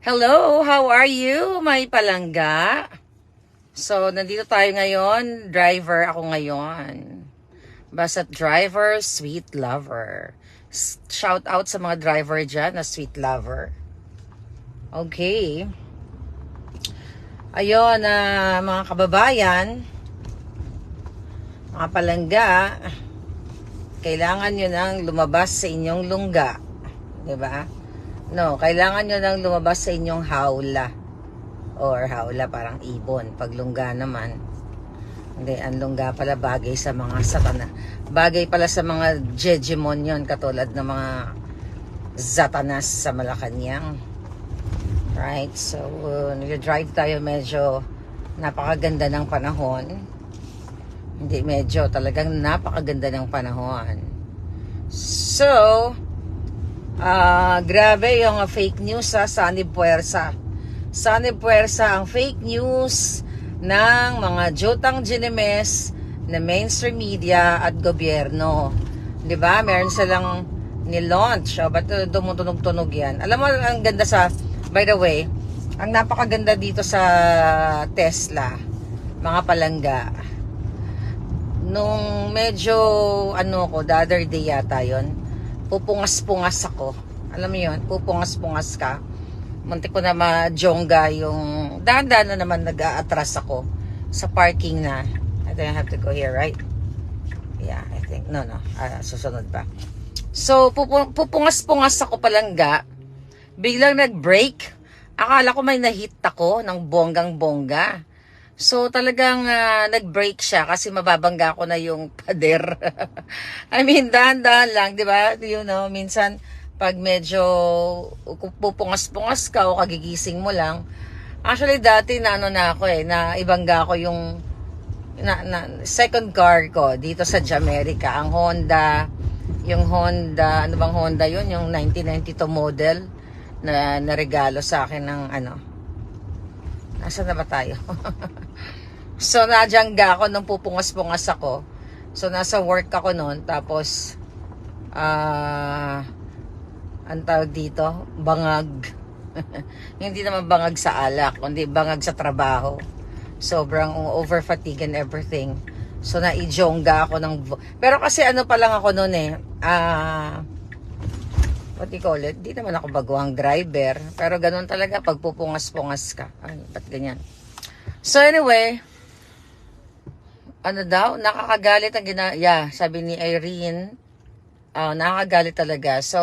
Hello, how are you, may palangga? So, nandito tayo ngayon. Driver ako ngayon. Basta driver, sweet lover. Shout out sa mga driver dyan na sweet lover. Okay. Ayun, na mga kababayan, mga palangga, kailangan nyo nang lumabas sa inyong lungga. ba? No, kailangan nyo nang lumabas sa inyong hawla. Or hawla parang ibon. Pag lungga naman. Hindi, ang lungga pala bagay sa mga satana. Bagay pala sa mga jejemon yun, katulad ng mga zatanas sa Malacanang. Right? So, uh, nag-drive tayo medyo napakaganda ng panahon. Hindi medyo, talagang napakaganda ng panahon. So, Ah, grabe yung uh, fake news sa Sunny Puersa. Sunny Puersa ang fake news ng mga Jotang Ginemes na mainstream media at gobyerno. 'Di ba? Meron silang ni-launch. O, ba't dumutunog-tunog yan? Alam mo, ang ganda sa, by the way, ang napakaganda dito sa Tesla, mga palangga. Nung medyo, ano ko, the other day yata yon pupungas-pungas ako. Alam mo yun, pupungas-pungas ka. Muntik ko na ma-jongga yung... Dahan-dahan na naman nag-aatras ako sa parking na. I think I have to go here, right? Yeah, I think. No, no. Ah, susunod pa. So, pupu- pupungas-pungas ako palangga. Biglang nag-break. Akala ko may nahit ako ng bonggang-bongga. So talagang ah, nag-break siya kasi mababangga ko na yung pader. I mean, dahan-dahan lang, di ba? You know, minsan pag medyo pupungas-pungas ka o kagigising mo lang. Actually, dati na ano na ako eh, na ibangga ko yung na, na, second car ko dito sa Jamaica. Ang Honda, yung Honda, ano bang Honda yun? Yung 1992 model na naregalo sa akin ng ano, Nasaan na ba tayo? so, nadyangga ako nung pupungas-pungas ako. So, nasa work ako noon. Tapos, ah, ang tawag dito, bangag. Hindi naman bangag sa alak, kundi bangag sa trabaho. Sobrang over fatigue and everything. So, naijongga ako ng... Pero kasi ano pa lang ako noon eh, ah, what do you call it? Di naman ako baguang driver. Pero ganun talaga pag pupungas-pungas ka. Ay, ba't ganyan? So anyway, ano daw? Nakakagalit ang gina... Yeah, sabi ni Irene, ah, nakakagalit talaga. So,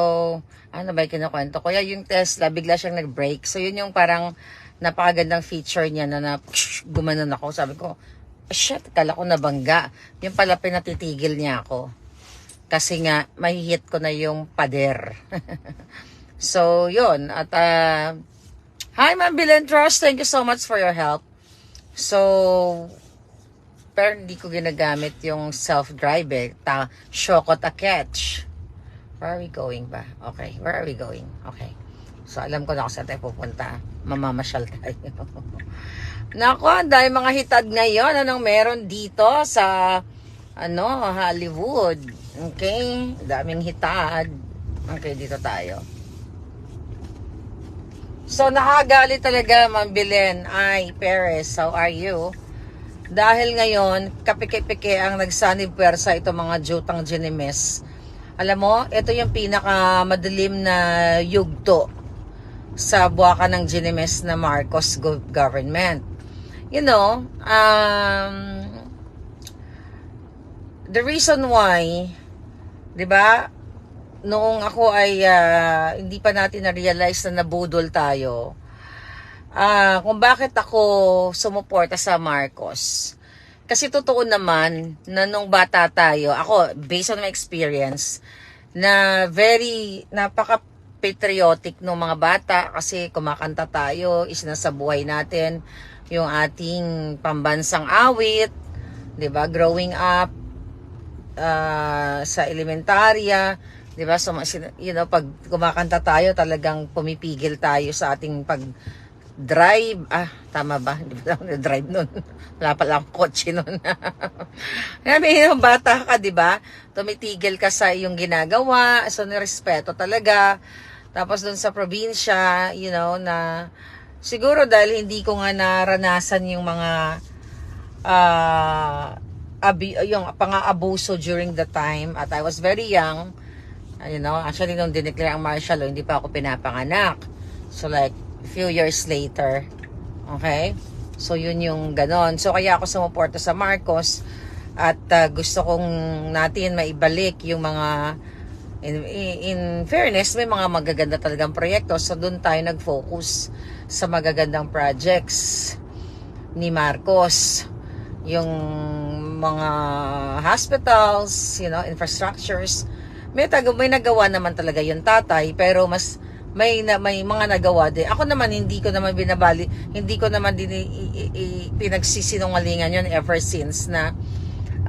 ano ba yung kinukwento? Kaya yung Tesla, bigla siyang nag-break. So yun yung parang napakagandang feature niya na, na gumanon ako. Sabi ko, shit, kala ko nabangga. Yung pala pinatitigil niya ako. Kasi nga, mahihit ko na yung pader. so, yun. At, uh, hi, Ma'am Bilentros. Thank you so much for your help. So, pero hindi ko ginagamit yung self-drive eh. Ta Shokot a catch. Where are we going ba? Okay, where are we going? Okay. So, alam ko na kung saan tayo pupunta. Mamamasyal tayo. Nako, dahil mga hitad ngayon. Anong meron dito sa ano, Hollywood. Okay? Daming hitad. Okay, dito tayo. So, nakagali talaga, Ma'am Belen. Ay, Perez, how are you? Dahil ngayon, kapike-pike ang nagsanib pwersa ito mga jutang Ginemes. Alam mo, ito yung pinaka madilim na yugto sa buwaka ng Ginemes na Marcos go- government. You know, um, the reason why, 'di ba? Noong ako ay ah, hindi pa natin na-realize na nabudol tayo. Ah, kung bakit ako sumuporta sa Marcos. Kasi totoo naman na nung bata tayo, ako based on my experience na very napaka patriotic ng mga bata kasi kumakanta tayo, isinasabuhay natin yung ating pambansang awit, 'di ba? Growing up, ah, sa elementarya, 'di ba? So you know, pag kumakanta tayo, talagang pumipigil tayo sa ating pag drive. Ah, tama ba? Hindi ba ako drive nun? Wala pala akong kotse nun. Kaya yung bata ka, di ba? Tumitigil ka sa iyong ginagawa. So, nirespeto talaga. Tapos doon sa probinsya, you know, na siguro dahil hindi ko nga naranasan yung mga ah abi, yung pang-aabuso during the time at I was very young. Uh, You know, actually nung dineclare ang martial law, hindi pa ako pinapanganak. So like, few years later. Okay? So yun yung ganon. So kaya ako sumuporta sa Marcos at uh, gusto kong natin maibalik yung mga in, in fairness, may mga magaganda talagang proyekto. So doon tayo nag-focus sa magagandang projects ni Marcos. Yung mga hospitals, you know, infrastructures. May, taga, may nagawa naman talaga yung tatay, pero mas may may mga nagawa din. Ako naman hindi ko naman binabali, hindi ko naman din i, i, i, pinagsisinungalingan yun ever since na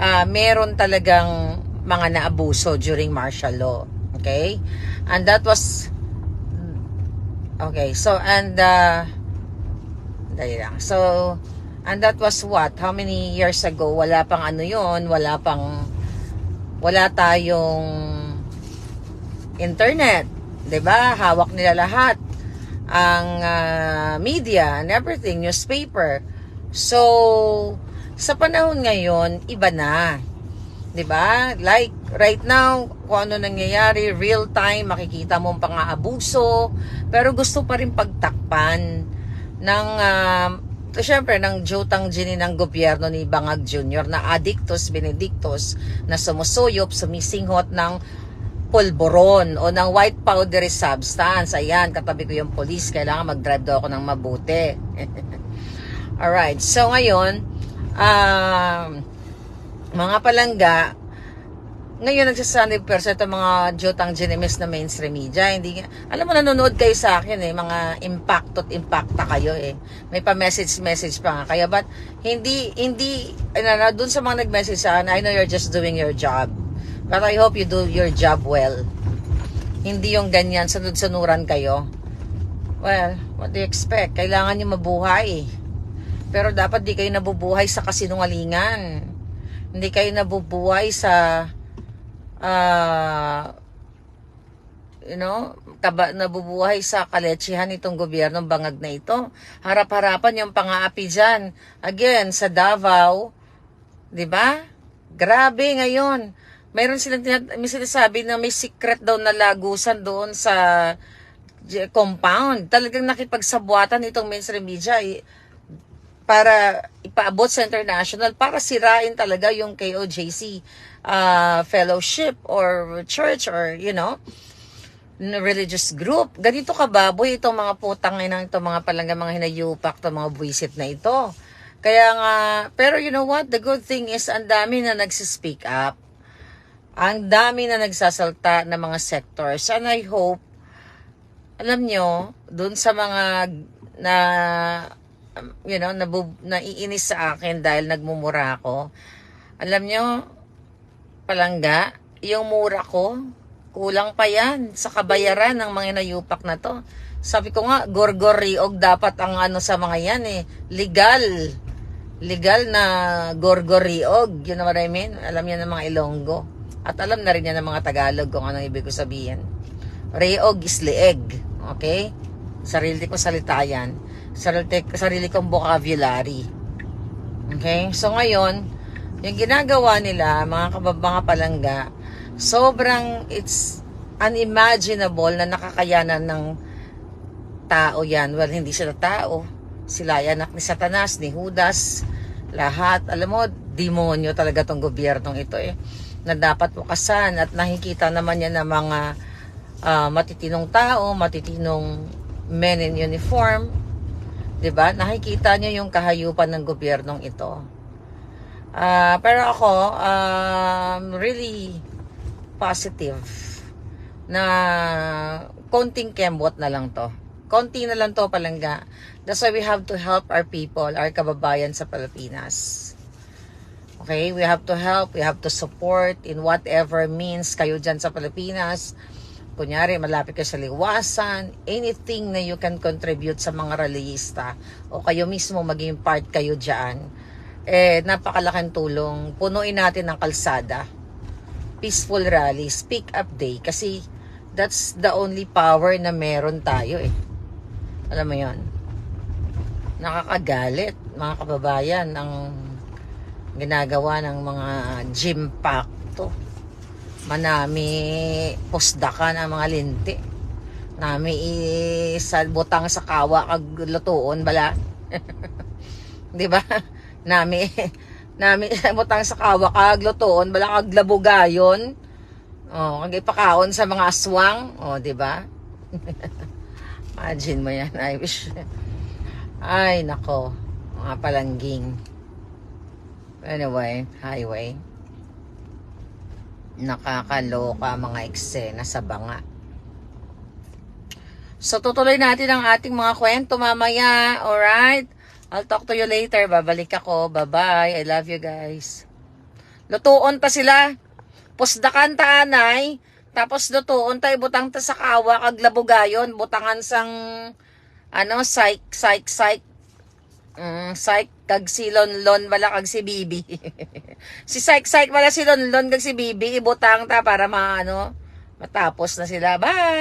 ah, meron talagang mga naabuso during martial law. Okay? And that was Okay, so and uh dali lang. So and that was what? How many years ago? Wala pang ano 'yon, wala pang wala tayong internet, ba? Hawak nila lahat ang ah, media and everything, newspaper. So sa panahon ngayon, iba na. 'Di ba? Like right now, kung ano nangyayari, real time makikita mo ang pang-aabuso, pero gusto pa rin pagtakpan ng uh, Siyempre, ng jutang gini ng gobyerno ni Bangag Jr. na addictus benedictus na sumusuyop, sumisinghot ng pulboron o ng white powdery substance. Ayan, katabi ko yung police. Kailangan mag-drive daw ako ng mabuti. Alright, so ngayon, um, mga palangga, ngayon percent ang mga jotang ginemis na mainstream media. Hindi, alam mo, nanonood kayo sa akin eh, mga impact at impacta kayo eh. May pa-message message pa nga. Kaya ba't hindi, hindi, ano, dun sa mga nag-message sa akin, I know you're just doing your job. But I hope you do your job well. Hindi yung ganyan, sunod-sunuran kayo. Well, what do you expect? Kailangan nyo mabuhay. Pero dapat di kayo nabubuhay sa kasinungalingan. Hindi kayo nabubuhay sa ah you know, kaba, nabubuhay sa kaletsihan itong gobyernong bangag na ito. Harap-harapan yung pang-aapi dyan. Again, sa Davao, di ba? Grabe ngayon. Mayroon silang may sinasabi na may secret daw na lagusan doon sa compound. Talagang nakipagsabuatan itong mainstream media eh, para ipaabot sa international para sirain talaga yung KOJC uh, fellowship or church or you know religious group. Ganito ka baboy itong mga putang ina itong mga palangga mga hinayupak itong mga buwisit na ito. Kaya nga, pero you know what? The good thing is ang dami na nagsispeak up. Ang dami na nagsasalta ng mga sectors. And I hope, alam nyo, dun sa mga na you know, nabu, naiinis sa akin dahil nagmumura ako. Alam nyo, palangga, yung mura ko, kulang pa yan sa kabayaran ng mga nayupak na to. Sabi ko nga, gorgoriog dapat ang ano sa mga yan eh. Legal. Legal na gorgoriog. You know what I mean? Alam yan ng mga Ilonggo. At alam na rin yan ng mga Tagalog kung anong ibig ko sabihin. Reog is leeg. Okay? Sarili ko salita yan. Sarili, sarili kong vocabulary. Okay? So ngayon, yung ginagawa nila, mga kababanga palangga, sobrang it's unimaginable na nakakayanan ng tao yan. Well, hindi sila tao. Sila ay anak ni Satanas, ni Judas, lahat. Alam mo, demonyo talaga tong gobyernong ito eh. Na dapat wakasan at nakikita naman yan ng mga ah, matitinong tao, matitinong men in uniform. 'Di ba? Nakikita niyo yung kahayupan ng gobyernong ito. Ah, pero ako, um, really positive na konting kembot na lang to. Konti na lang to palangga. That's why we have to help our people, our kababayan sa Pilipinas. Okay, we have to help, we have to support in whatever means kayo dyan sa Pilipinas. Kunyari, malapit kayo sa liwasan, anything na you can contribute sa mga reliyista o kayo mismo maging part kayo dyan, eh, napakalaking tulong. Punuin natin ang kalsada. Peaceful rally, speak up day. Kasi That's the only power na meron tayo eh. Alam mo yon Nakakagalit, mga kababayan, ang ginagawa ng mga gym pack to. Manami pusdakan ang mga linti. Nami isal butang sa kawa kag lutuon bala. 'Di ba? Nami nami butang sa kawa kag lutuon bala kag labugayon. Oh, kag ipakaon sa mga aswang, oh, 'di ba? Imagine mo 'yan. I wish Ay, nako. Mga palangging. Anyway, highway. Nakakaloka mga eksena sa banga. So, tutuloy natin ang ating mga kwento mamaya. Alright? I'll talk to you later. Babalik ako. Bye-bye. I love you guys. Lutuon ta sila. Pusdakan ta anay. Tapos lutuon ta ibutang ta sa kawa kag labugayon. Butangan sang ano, psych, psych, psych. Mm, psych kag si Lonlon wala kag si Bibi. si psych, psych wala si Lonlon kag si Bibi. Ibutang ta para maano, matapos na sila. Bye!